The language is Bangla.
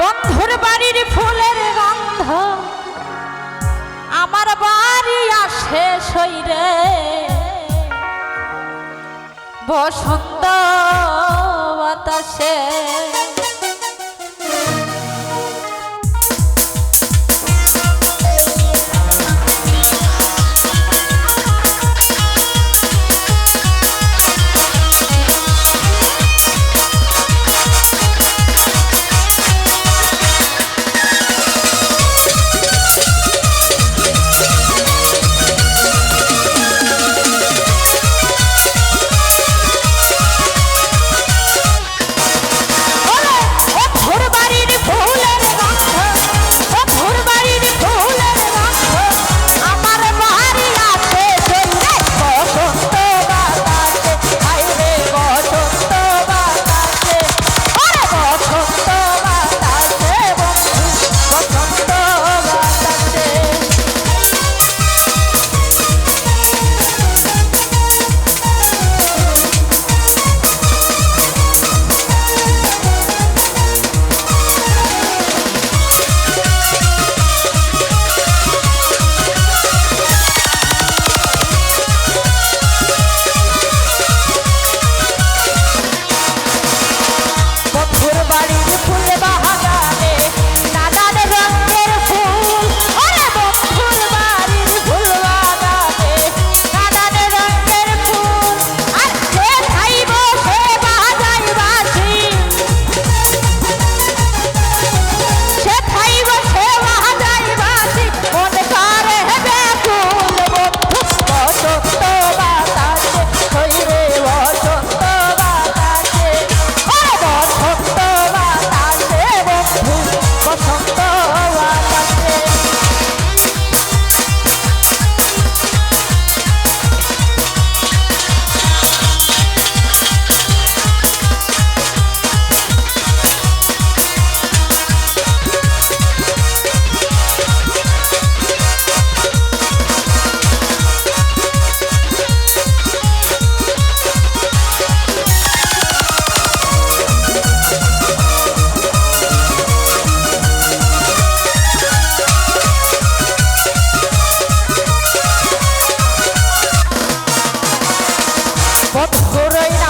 বন্ধুর বাড়ির ফুলের গন্ধ আমার বাড়ি আসে শৈরে বসন্ত বাতাসে ভক্ত রইনা